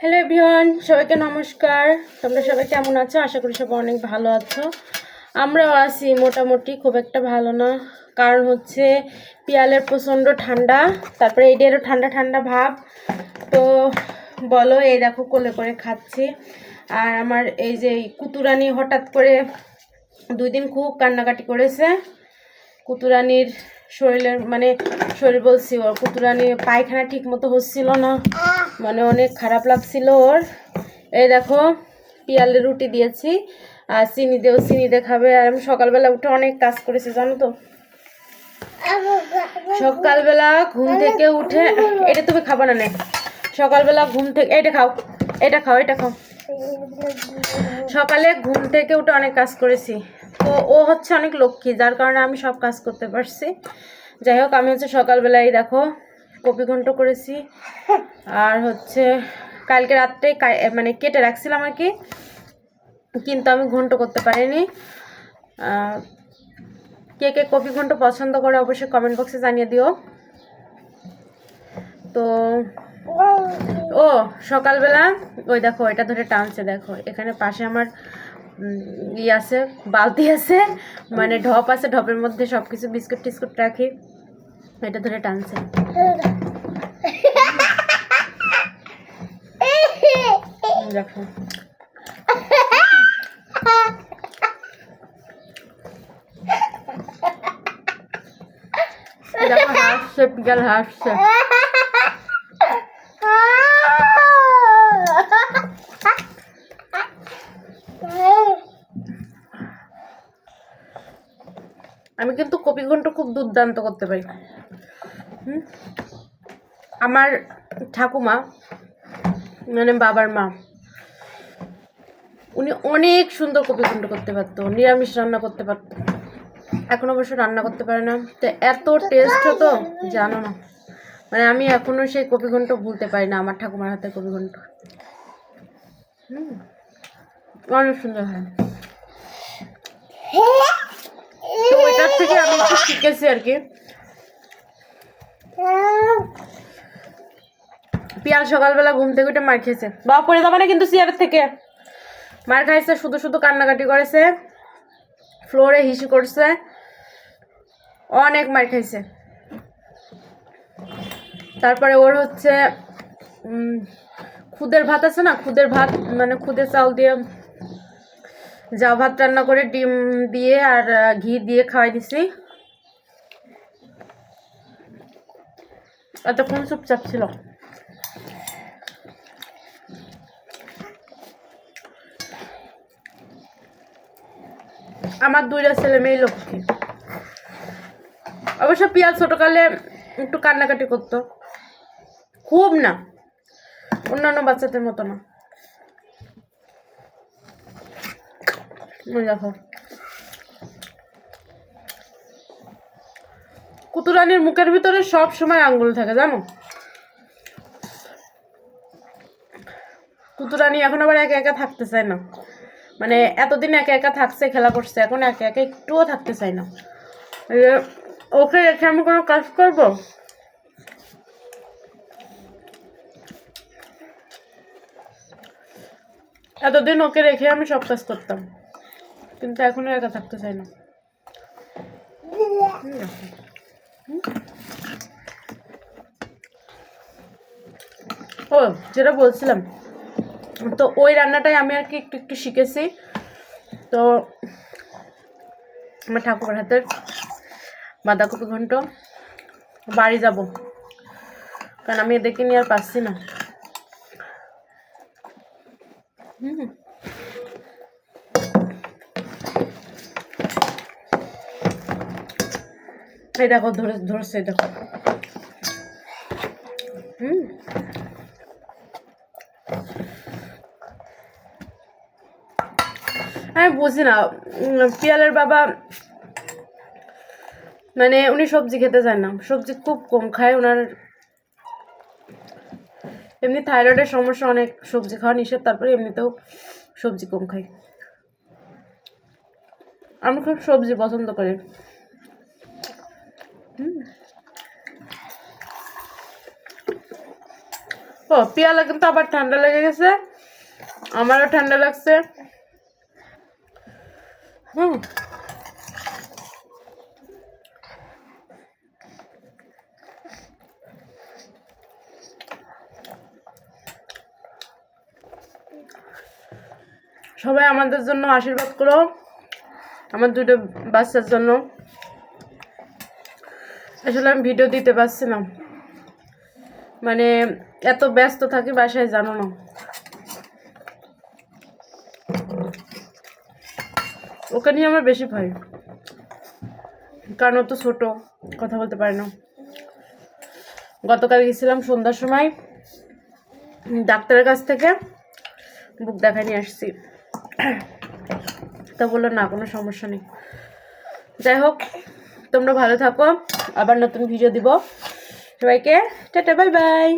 Hello everyone সবাইকে নমস্কার। তোমরা সবাই কেমন আছো? আশা করি সবাই অনেক ভালো আছো। আমরাও আছি, মোটামুটি খুব একটা ভালো না। কারণ হচ্ছে পিয়ালের প্রচণ্ড ঠান্ডা, তারপরে এটারও ঠান্ডা ঠান্ডা ভাব। তো বলো, এই দেখো কোলে করে খাচ্ছি। আর আমার এই যে কুতুরানি হঠাৎ করে দুই দিন খুব কান্নাকাটি করেছে। কুতুরানির শরীরের মানে শরীর বলছি ওর কুতুরানির পায়খানা ঠিক মতো হচ্ছিল না। মানে অনেক খারাপ লাগছিল ওর। এই দেখো, পিয়ালের রুটি দিয়েছি, আর চিনি দিয়েও চিনি দিয়ে খাবে আর আমি সকালবেলা উঠে অনেক কাজ করেছি, জানো তো। সকালবেলা ঘুম থেকে উঠে, এটা তুমি খাব না নে। সকালবেলা ঘুম থেকে এটা খাও এটা খাও এটা খাও। সকালে ঘুম থেকে উঠে অনেক কাজ করেছি। তো ও হচ্ছে অনেক লক্ষ্মী, যার কারণে আমি সব কাজ করতে পারছি। যাই হোক, আমি হচ্ছে সকালবেলায় দেখো কপি ঘন্ট করেছি। আর হচ্ছে কালকে রাত্রে মানে কেটে রাখছিলাম আর কি, কিন্তু আমি ঘন্ট করতে পারিনি। কে কে কপি ঘন্ট পছন্দ করে অবশ্যই কমেন্ট বক্সে জানিয়ে দিও। তো, ও, সকালবেলা, ওই দেখো, এটা ধরে টানছে, দেখো, এখানে পাশে আমার ই আছে, বালতি আছে মানে ঢপ আছে, ঢপের মধ্যে সব কিছু বিস্কুট টিস্কুট রাখি। এটা ধরে টানছে। দেখো। হাসছে পিকাল হাসছে আমি কিন্তু কপি ঘন্ট খুব দুর্দান্ত করতে পারি? আমার ঠাকুমা মানে বাবার মা, উনি অনেক সুন্দর কপি ঘন্ট করতে পারতো, নিরামিষ রান্না করতে পারতো এখন অবশ্য রান্না করতে পারে না। তো এত টেস্ট হতো, জানো না। মানে আমি এখনও সেই কপি ঘন্ট ভুলতে পারি না, আমার ঠাকুমার হাতে কপি ঘন্ট। হুম? অনেক সুন্দর হয়? তো ওইটার থেকে আমি একটু শিখেছি আর কি। পিয়াল সকালবেলা ঘুম থেকে উঠে মার খেয়েছে। বাবা পড়ে যাবে না কিন্তু চেয়ারের থেকে। মার খাইছে, শুধু শুধু কান্নাকাটি করেছে। ফ্লোরে হিসি করছে। অনেক মার খাইছে। তারপরে ওর হচ্ছে খুদের ভাত আছে না, খুদের ভাত মানে খুদের চাল দিয়ে যা ভাত রান্না করে ডিম দিয়ে আর ঘি দিয়ে খাওয়াই দিছি। এতক্ষণ চুপচাপ ছিল। আমার দুইটা ছেলে মেয়ে, লক্ষ্মী। অবশ্য পিয়াল ছোটকালে একটু কান্নাকাটি করতো। খুব না, অন্যান্য বাচ্চাদের মতো না। দেখো। কুতুরানির মুখের ভিতরে সব সময় আঙ্গুল থাকে, জানো? কুতুরানি এখন আবার একা একা থাকতে চায় না। মানে এতদিন একা একা থাকছে, খেলা করছে, এখন একা একা একটুও থাকতে চায় না। ওকে রেখে আমি কোনো কাজ করব? এতদিন ওকে রেখে আমি সব কাজ করতাম। কিন্তু এখনও একা থাকতে চাই না। ও, যেটা বলছিলাম, তো ওই রান্নাটাই আমি আর কি একটু একটু শিখেছি। তো আমার ঠাকুরের হাতের বাঁধাকপি ঘন্ট। বাড়ি যাব। কারণ আমি এদেরকে নিয়ে আর পারছি না। এই দেখো, ধরে, ধরছে দেখো। হুম। আমি বুঝি না পিয়ালের বাবা মানে উনি সবজি খেতে চান না। সবজি খুব কম খায়, ওনার এমনি থাইরয়েডের সমস্যা অনেক, সবজি খাওয়া নিষেধ, তারপরে এমনিতেও সবজি কম খাই আমি খুব সবজি পছন্দ করি। ও, পিয়ালা কিন্তু আবার ঠান্ডা লেগে গেছে। আমারও ঠান্ডা লাগছে। হুম। সবাই আমাদের জন্য আশীর্বাদ করো। আমার দুটো বাচ্চার জন্য। আসলে আমি ভিডিও দিতে পারছি না মানে এত ব্যস্ত থাকি বাসায়, জানো না। ওকে নিয়ে আমার বেশি ভয়। কারণ ও তো ছোট, কথা বলতে পারে না। গতকাল গেছিলাম সন্ধ্যার সময়, ডাক্তারের কাছ থেকে বুক দেখা নিয়ে আসছি। তা বলল, না, কোনো সমস্যা নেই। যাই হোক তোমরা ভালো থাকো। আবার নতুন ভিডিও দিব। সবাইকে টাটা বাই বাই